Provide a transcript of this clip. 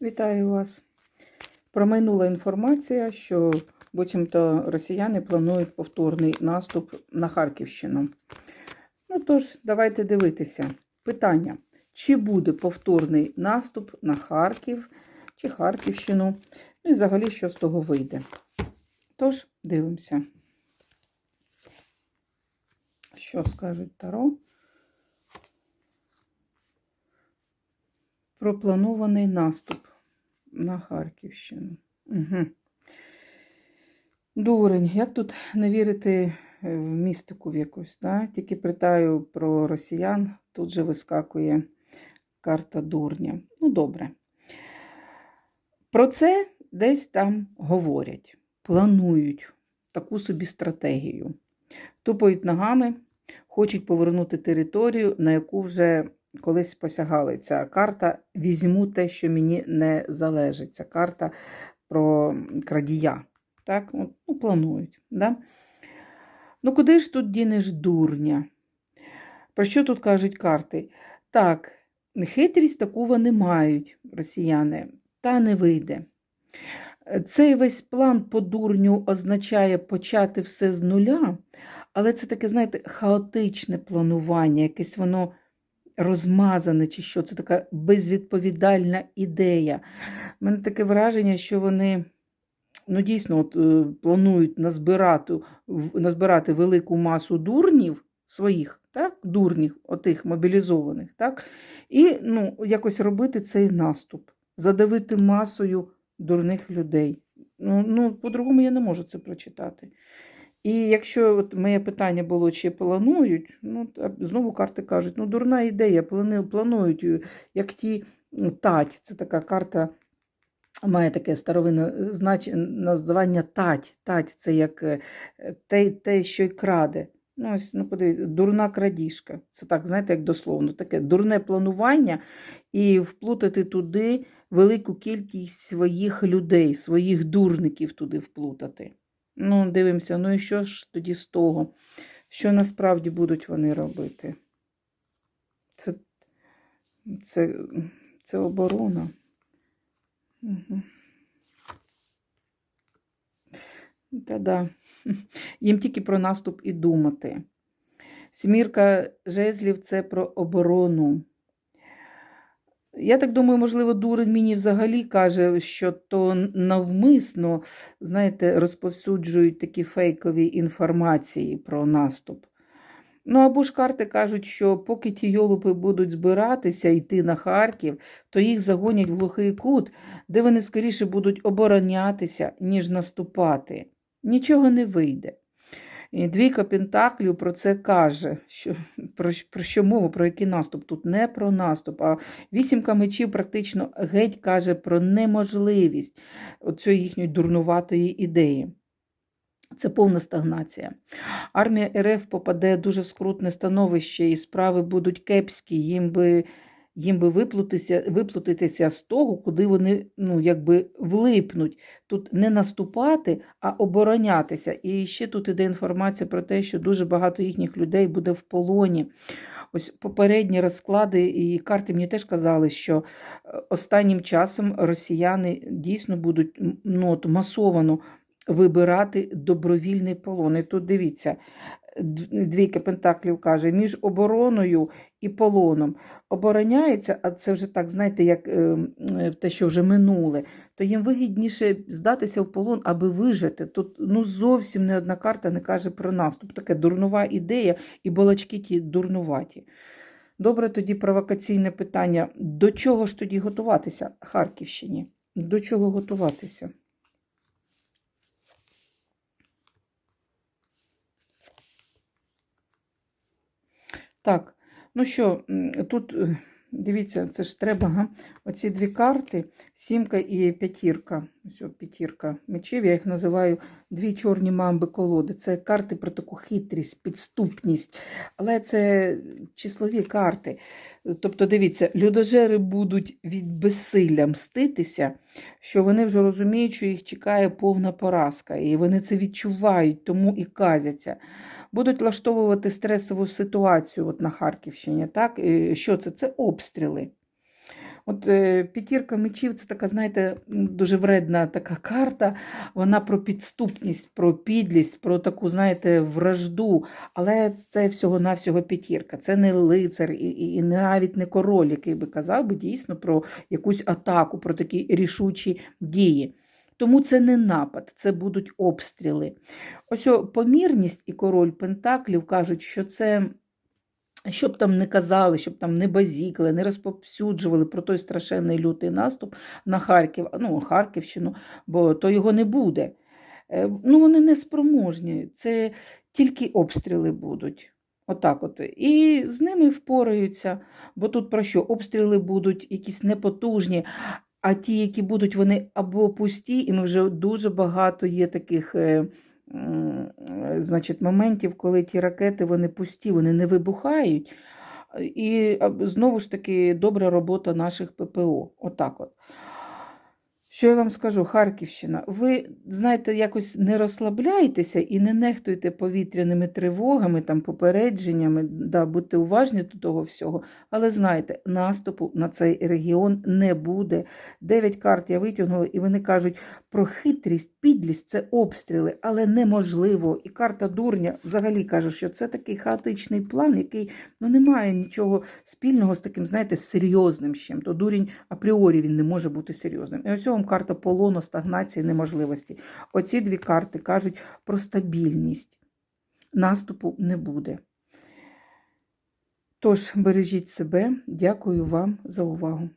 Вітаю вас. Промайнула інформація, що буцімто росіяни планують повторний наступ на Харківщину. Ну тож, давайте дивитися. Питання: чи буде повторний наступ на Харків чи Харківщину? Ну і взагалі, що з того вийде? Тож, дивимося. Що скажуть Таро? Про планований наступ на Харківщину. Угу. Дурень, як тут не вірити в містику в якусь? Да? Тільки питаю про росіян, тут же вискакує карта дурня. Ну, добре. Про це десь там говорять, планують таку собі стратегію. Тупають ногами, хочуть повернути територію, на яку вже колись посягали. Ця карта візьму те, що мені не залежить. Ця карта про крадія. Так, От, ну, планують. Да? Ну, куди ж тут дінеш дурня? Про що тут кажуть карти? Так, хитрість таку вони мають, росіяни, та не вийде. Цей весь план по дурню означає почати все з нуля, але це таке, знаєте, хаотичне планування, якесь воно розмазане, чи що, це така безвідповідальна ідея. У мене таке враження, що вони ну, дійсно от, е, планують назбирати, назбирати велику масу дурнів своїх, так? дурнів, отих мобілізованих, так? і ну, якось робити цей наступ, задавити масою дурних людей. Ну, ну, по-другому я не можу це прочитати. І якщо от моє питання було, чи планують, ну, знову карти кажуть, ну, дурна ідея, планують, е, як ті тать, це така карта, має таке старовинне знач... названня тать. Тать це як е, те, те, що й краде. Ну, ось, ну, подивіться, дурна крадіжка. Це так, знаєте, як дословно, таке дурне планування і вплутати туди велику кількість своїх людей, своїх дурників туди вплутати. Ну, дивимося, ну і що ж тоді з того? Що насправді будуть вони робити? Це, це, це оборона. Угу. Та-да. Їм тільки про наступ і думати. Сімірка жезлів це про оборону. Я так думаю, можливо, дурень мені взагалі каже, що то навмисно, знаєте, розповсюджують такі фейкові інформації про наступ. Ну, або ж карти кажуть, що поки ті йолупи будуть збиратися йти на Харків, то їх загонять в глухий кут, де вони скоріше будуть оборонятися, ніж наступати. Нічого не вийде. І двійка Пентаклів про це каже, що, про, про що мова, про який наступ? Тут не про наступ, а вісімка мечів практично геть каже про неможливість оцієї їхньої дурнуватої ідеї. Це повна стагнація. Армія РФ попаде дуже в скрутне становище, і справи будуть кепські, їм би, їм би виплутатися, виплутатися з того, куди вони ну, якби влипнуть. Тут не наступати, а оборонятися. І ще тут іде інформація про те, що дуже багато їхніх людей буде в полоні. Ось попередні розклади і карти мені теж казали, що е, останнім часом росіяни дійсно будуть ну, от, масовано вибирати добровільний полон. І тут дивіться, двійка пентаклів каже, між обороною і полоном обороняється, а це вже так, знаєте, як е, е, те, що вже минуле, то їм вигідніше здатися в полон, аби вижити. Тут ну, зовсім не одна карта не каже про наступ. Таке дурнова ідея, і балачки ті дурнуваті. Добре, тоді провокаційне питання: до чого ж тоді готуватися Харківщині? До чого готуватися? Так, ну що, тут е, дивіться, це ж треба, га? оці дві карти, сімка і п'ятірка. Ось п'ятірка мечів, я їх називаю дві чорні мамби колоди. Це карти про таку хитрість, підступність, але це числові карти. Тобто, дивіться, людожери будуть від безсилля мститися, що вони вже розуміють, що їх чекає повна поразка, і вони це відчувають, тому і казяться будуть влаштовувати стресову ситуацію от на Харківщині. Так? Що це? Це обстріли. От е, п'ятірка мечів це така, знаєте, дуже вредна така карта. Вона про підступність, про підлість, про таку, знаєте, вражду. Але це всього-навсього п'ятірка. Це не лицар і, і, навіть не король, який би казав би дійсно про якусь атаку, про такі рішучі дії. Тому це не напад, це будуть обстріли. Ось помірність і король Пентаклів кажуть, що це. Щоб там не казали, щоб там не базікали, не розповсюджували про той страшенний лютий наступ на Харків, ну, Харківщину, бо то його не буде. Е, Ну, вони не спроможні, це тільки обстріли будуть. Отак от. І з ними впораються, бо тут про що? Обстріли будуть якісь непотужні, а ті, які будуть, вони або пусті, і ми вже дуже багато є таких. е, Значить, моментів, коли ті ракети вони пусті, вони не вибухають. І знову ж таки добра робота наших ППО. Отак от. Що я вам скажу, Харківщина, ви знаєте, якось не розслабляйтеся і не нехтуйте повітряними тривогами, там, попередженнями, да, будьте уважні до того всього. Але знайте, наступу на цей регіон не буде. Дев'ять карт я витягнула, і вони кажуть про хитрість, підлість це обстріли, але неможливо. І карта дурня взагалі каже, що це такий хаотичний план, який ну, не має нічого спільного з таким, знаєте, серйозним чим. То дурень апріорі він не може бути серйозним. І ось вам карта полону, стагнації, неможливості. Оці дві карти кажуть про стабільність. Наступу не буде. Тож бережіть себе, дякую вам за увагу.